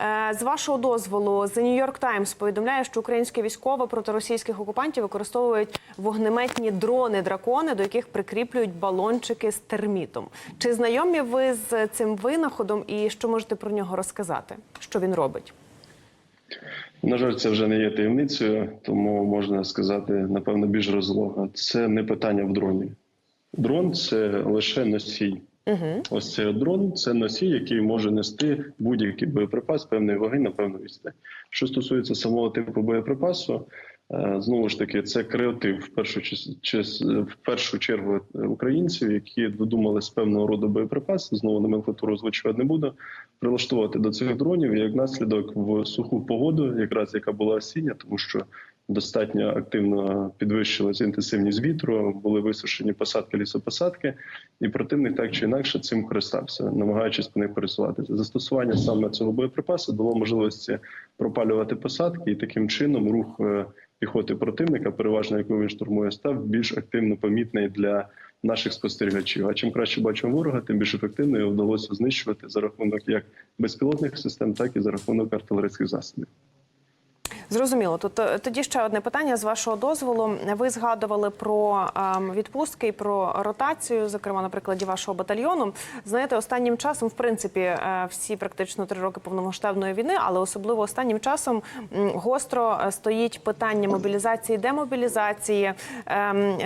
Е, З вашого дозволу, The New York Times повідомляє, що українські військові проти російських окупантів використовують вогнеметні дрони дракони, до яких прикріплюють балончики з термітом. Чи знайомі ви з цим винаходом і що можете про нього розказати? Що він робить? На жаль, це вже не є таємницею, тому можна сказати, напевно, більш розлого. Це не питання в дроні. Дрон це лише носій. Угу. Ось цей дрон це носій, який може нести будь-який боєприпас певної ваги на певну відстань. Що стосується самого типу боєприпасу, е, знову ж таки, це креатив в першу чис- в першу чергу українців, які додумали з певного роду боєприпаси. Знову номенклатуру озвучувати не буду. Прилаштувати до цих дронів як наслідок в суху погоду, якраз яка була осіння, тому що достатньо активно підвищилася інтенсивність вітру, були висушені посадки, лісопосадки, і противник так чи інакше цим користався, намагаючись по них пересуватися. Застосування саме цього боєприпасу дало можливості пропалювати посадки, і таким чином рух е, піхоти противника, переважно якого він штурмує, став більш активно помітний для наших спостерігачів. А чим краще бачимо ворога, тим більш ефективно його вдалося знищувати за рахунок як безпілотних систем, так і за рахунок артилерійських засобів. Зрозуміло. Тут е, тоді ще одне питання з вашого дозволу. Ви згадували про ем, відпустки і про ротацію, зокрема на прикладі вашого батальйону. Знаєте, останнім часом, в принципі, е, всі практично три роки повномасштабної війни, але особливо останнім часом гостро е, стоїть питання мобілізації, демобілізації. Ем,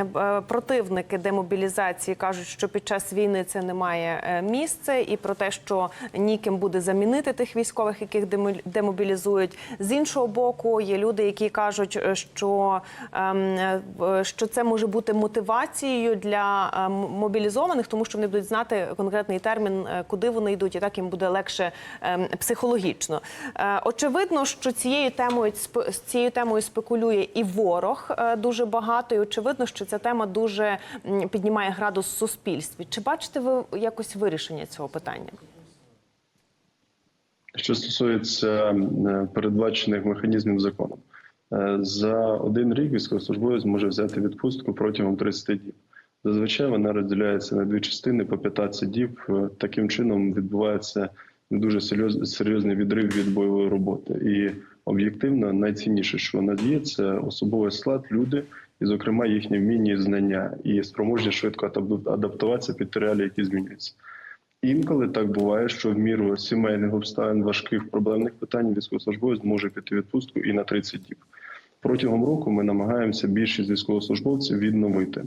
Противники демобілізації кажуть, що під час війни це не має е, місця, і про те, що ніким буде замінити тих військових, яких демо- демобілізують. З іншого боку, є люди, які кажуть, е, що, ем, е, що це може бути мотивацією для ем, мобілізованих, тому що вони будуть знати конкретний термін, е, куди вони йдуть, і так їм буде легше ем, психологічно. Очевидно, що цією темою цією темою спекулює і ворог дуже багато, і очевидно, що ця тема дуже піднімає градус в суспільстві. Чи бачите ви якось вирішення цього питання? Що стосується е, передбачених механізмів законом, Е, за один рік військовослужбовець може взяти відпустку протягом 30 діб. Зазвичай вона розділяється на дві частини по 15 діб. Е, Таким чином відбувається не дуже серйозний відрив від бойової роботи. І об'єктивно найцінніше, що у нас є, це особовий склад, люди, і, зокрема, їхні вміння і знання і спроможність швидко адап- адаптуватися під реалії, які змінюються. Інколи так буває, що в міру сімейних обставин важких проблемних питань військовослужбовець може піти відпустку і на 30 діб. Протягом року ми намагаємося більшість військовослужбовців відновити.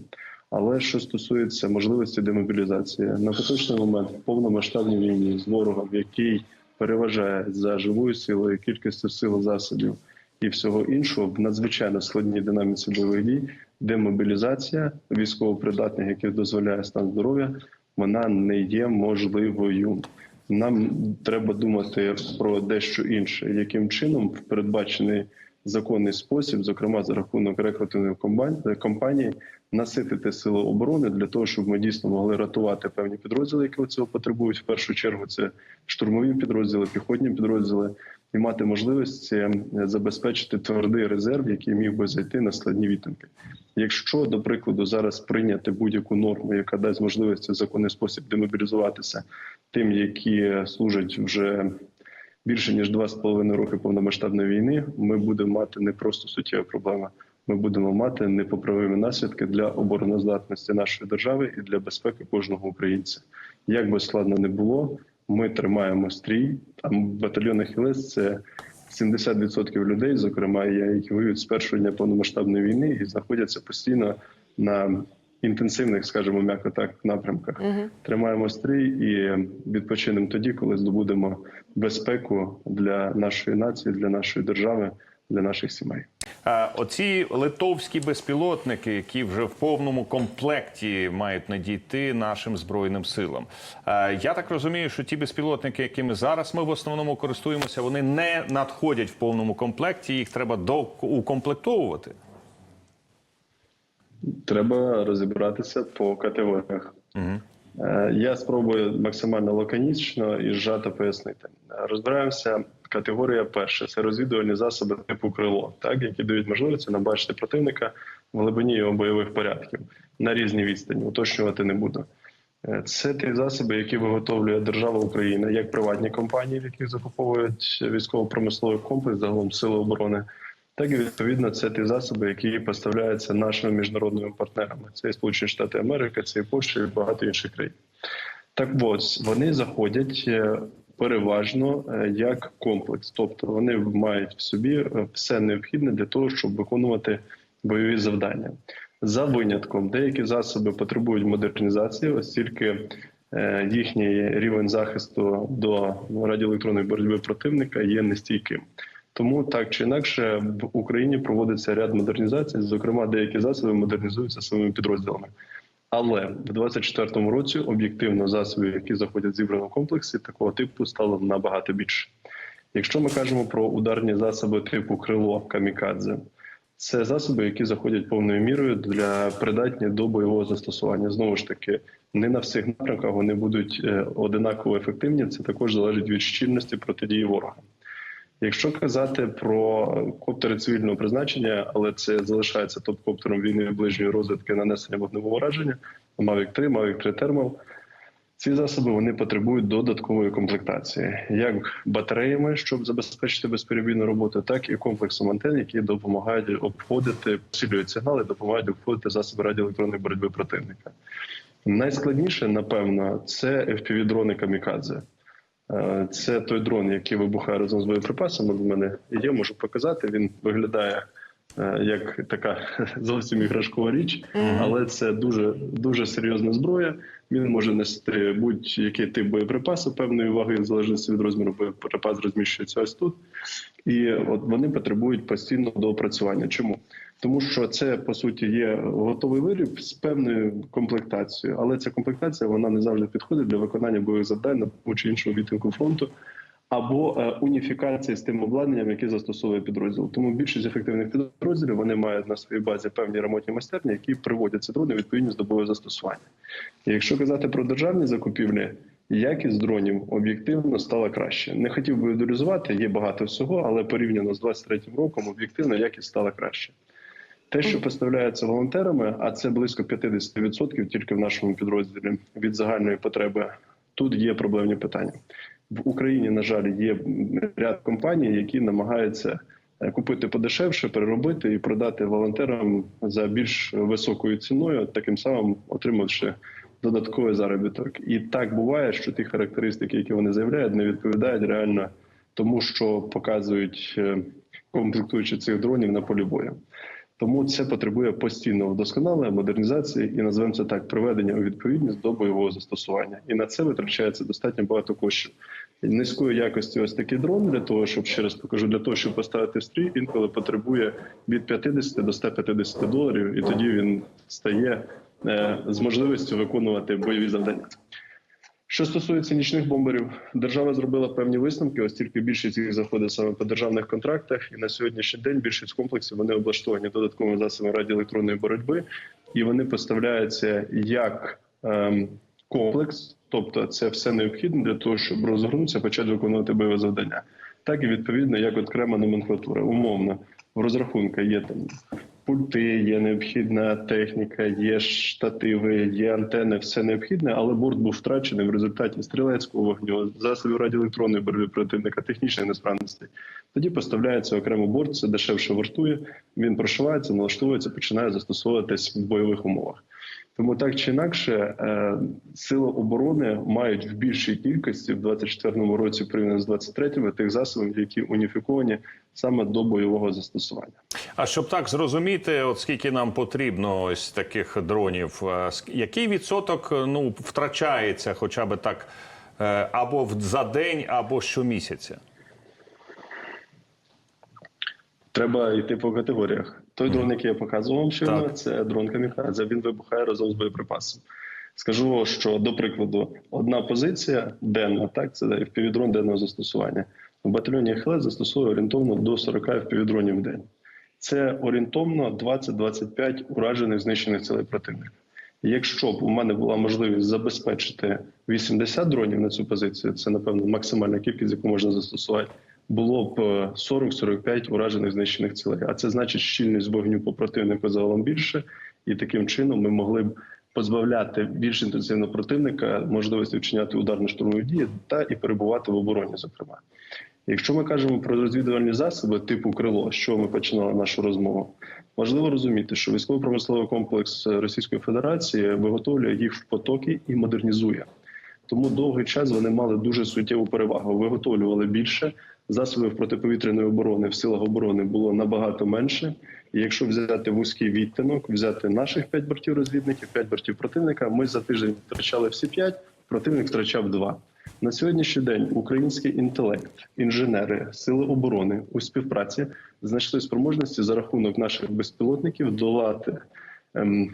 Але що стосується можливості демобілізації, на поточний момент в повномасштабній війні з ворогом, який переважає за живою силою, кількістю сил засобів і всього іншого, в надзвичайно складній динаміці бойових дій, демобілізація військовопридатних, яких дозволяє стан здоров'я, вона не є можливою. Нам треба думати про дещо інше, яким чином в передбачений законний спосіб, зокрема за рахунок рекрутингових компань- компаній, наситити сили оборони для того, щоб ми дійсно могли рятувати певні підрозділи, які цього потребують. В першу чергу це штурмові підрозділи, піхотні підрозділи, і мати можливість е, забезпечити твердий резерв, який міг би зайти на складні відтинки. Якщо, до прикладу, зараз прийняти будь-яку норму, яка дасть можливість законний спосіб демобілізуватися тим, які служать вже більше ніж два з половиною роки повномасштабної війни, ми будемо мати не просто суттєві проблеми. Ми будемо мати непоправимі наслідки для обороноздатності нашої держави і для безпеки кожного українця. Як би складно не було, ми тримаємо стрій. А батальйон Ахілес – це 70% людей, зокрема, які воюють з першого дня повномасштабної війни і знаходяться постійно на інтенсивних, скажімо, м'яко так, напрямках. Угу. Тримаємо стрій і відпочинемо тоді, коли здобудемо безпеку для нашої нації, для нашої держави, для наших сімей. А, Оці литовські безпілотники, які вже в повному комплекті мають надійти нашим збройним силам. А, Я так розумію, що ті безпілотники, якими зараз ми в основному користуємося, вони не надходять в повному комплекті. Їх треба доукомплектовувати. Треба розібратися по категоріях. Угу. Я спробую максимально лаконічно і зжато пояснити. Розбираємося. Категорія перша це розвідувальні засоби типу крило, так які дають можливість набачити противника в глибині його бойових порядків на різній відстані. Уточнювати не буду. Е, Це ті засоби, які виготовлює держава Україна, як приватні компанії, в яких закуповують військово-промисловий комплекс, загалом сили оборони, так і відповідно це ті засоби, які поставляються нашими міжнародними партнерами. Це і Сполучені Штати Америки, це і Польща, і багато інших країн. Так от вони заходять е, переважно е, як комплекс, тобто вони мають в собі е, все необхідне для того, щоб виконувати бойові завдання. За винятком, деякі засоби потребують модернізації, оскільки їхній рівень захисту до радіоелектронної боротьби противника є нестійким. Тому так чи інакше в Україні проводиться ряд модернізацій. Зокрема, деякі засоби модернізуються своїми підрозділами. Але в 24-му році об'єктивно засобів, які заходять в комплексі, такого типу стало набагато більше. Якщо ми кажемо про ударні засоби типу крило камікадзе, це засоби, які заходять повною мірою для придатні до бойового застосування. Знову ж таки, не на всіх напрямках вони будуть е, одинаково ефективні. Це також залежить від щільності протидії ворога. Якщо казати про коптери цивільного призначення, але це залишається топ-коптером війни ближньої розвідки нанесення вогневого ураження, Mavic 3, Mavic 3 Thermal, ці засоби вони потребують додаткової комплектації, як батареями, щоб забезпечити безперебійну роботу, так і комплексом антенн, які допомагають обходити, посилюють сигнали, допомагають обходити засоби радіоелектронної боротьби противника. Найскладніше, напевно, це FPV-дрони камікадзе. Е, Це той дрон, який вибухає разом з боєприпасами. В мене є, можу показати. Він виглядає е, як така зовсім іграшкова річ, але це дуже дуже серйозна зброя. Він може нести будь-який тип боєприпасу певної ваги, в залежності від розміру боєприпас розміщується ось тут. І от вони потребують постійного доопрацювання. Чому? Тому що це по суті є готовий виріб з певною комплектацією, але ця комплектація вона не завжди підходить для виконання бойових завдань на тому чи іншому відтинку фронту. Або е, уніфікації з тим обладнанням, яке застосовує підрозділ. Тому більшість ефективних підрозділів вони мають на своїй базі певні ремонтні майстерні, які приводять ці дрони відповідно з добового застосування. І якщо казати про державні закупівлі, якість дронів об'єктивно стала краще. Не хотів би ідеалізувати, є багато всього, але порівняно з 23-м роком об'єктивно якість стала краще. Те, що поставляється волонтерами, а це близько 50% тільки в нашому підрозділі від загальної потреби. Тут є проблемні питання в Україні. На жаль, є ряд компаній, які намагаються е, купити подешевше, переробити і продати волонтерам за більш високою ціною, таким самим отримавши додатковий заробіток. І так буває, що ті характеристики, які вони заявляють, не відповідають реально тому, що показують е, комплектуючи цих дронів на полі бою. Тому це потребує постійного вдосконалення, модернізації і називаємо це так приведення у відповідність до бойового застосування. І на це витрачається достатньо багато коштів. Низької якості ось такий дрон для того, щоб ще раз покажу, для того, щоб поставити в стрій, інколи потребує від 50 до 150 доларів, і тоді він стає е, з можливістю виконувати бойові завдання. Що стосується нічних бомберів, держава зробила певні висновки, оскільки більшість їх заходить саме по державних контрактах, і на сьогоднішній день більшість комплексів вони облаштовані додатковими засобами радіоелектронної боротьби, і вони поставляються як ем, комплекс, тобто це все необхідне для того, щоб розгорнутися, почати виконувати бойове завдання, так і відповідно як окрема номенклатура. Умовно в розрахунку є там пульти, є необхідна техніка, є штативи, є антени, все необхідне, але борт був втрачений в результаті стрілецького вогню, засобів радіоелектронної боротьби противника, технічних несправностей. Тоді поставляється окремо борт, це дешевше вартує. Він прошивається, налаштовується, починає застосовуватись в бойових умовах. Тому так чи інакше, е, сили оборони мають в більшій кількості в 24-му році порівняно з 23-му тих засобів, які уніфіковані саме до бойового застосування. А щоб так зрозуміти, от скільки нам потрібно ось таких дронів, е, який відсоток ну втрачається, хоча б так, е, або за день, або щомісяця? Треба йти по категоріях. Той дрон, який я показував вам щойно, Так. це дрон камікадзе. Він вибухає разом з боєприпасом. Скажу, що до прикладу, одна позиція денна, так це FPV-дрон денного застосування. В батальйоні ХЛС застосовує орієнтовно до 40 FPV-дронів в день. Це орієнтовно 20-25 уражених знищених цілей противника. Якщо б у мене була можливість забезпечити 80 дронів на цю позицію, це напевно максимальна кількість, яку можна застосувати. Було б е, 40-45 уражених знищених цілей. А це значить щільність вогню по противнику загалом більше, і таким чином ми могли б позбавляти більш інтенсивно противника можливості вчиняти ударно-штурмові дії та і перебувати в обороні, зокрема. Якщо ми кажемо про розвідувальні засоби типу крило, чого ми починали нашу розмову, важливо розуміти, що військово-промисловий комплекс Російської Федерації виготовлює їх в потоки і модернізує. Тому довгий час вони мали дуже суттєву перевагу. Виготовлювали більше засобів протиповітряної оборони в силах оборони було набагато менше. І якщо взяти вузький відтинок, взяти наших п'ять бортів розвідників, п'ять бортів противника, ми за тиждень втрачали всі п'ять, противник втрачав два. На сьогоднішній день український інтелект, інженери, сили оборони у співпраці знайшли спроможності за рахунок наших безпілотників долати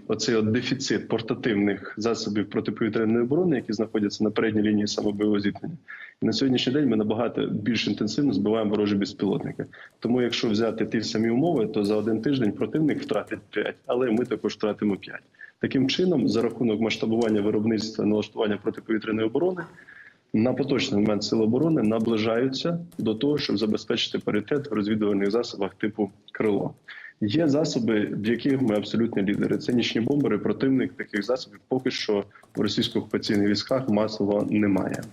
оцей от дефіцит портативних засобів протиповітряної оборони, які знаходяться на передній лінії самобойового зіткнення. І на сьогоднішній день ми набагато більш інтенсивно збиваємо ворожі безпілотники. Тому, якщо взяти ті самі умови, то за один тиждень противник втратить 5, але ми також втратимо 5. Таким чином, за рахунок масштабування виробництва налаштування протиповітряної оборони, на поточний момент сили оборони наближаються до того, щоб забезпечити паритет в розвідувальних засобах типу крило. Є засоби, в яких ми абсолютні лідери. Це нічні бомбери. Противник таких засобів поки що в російсько-окупаційних військах масово немає.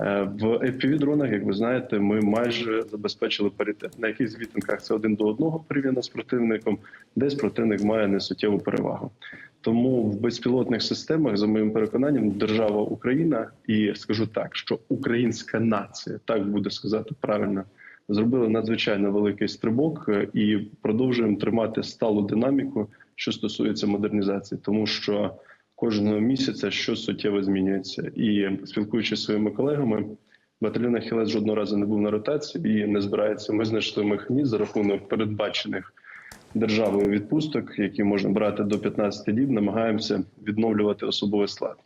Е, В FPV-дронах, як ви знаєте, ми майже забезпечили паритет. На якихось відтинках це один до одного порівняно з противником, десь противник має несуттєву перевагу. Тому в безпілотних системах, за моїм переконанням, держава Україна і скажу так, що українська нація, так буде сказати правильно, зробили надзвичайно великий стрибок е, і продовжуємо тримати сталу динаміку, що стосується модернізації, тому що кожного місяця щось суттєво змінюється. І спілкуючись зі своїми колегами, батальйон Ахілес жодного разу не був на ротації і не збирається. Ми знайшли механізм за рахунок передбачених державою відпусток, які можна брати до 15 діб. Намагаємося відновлювати особовий склад.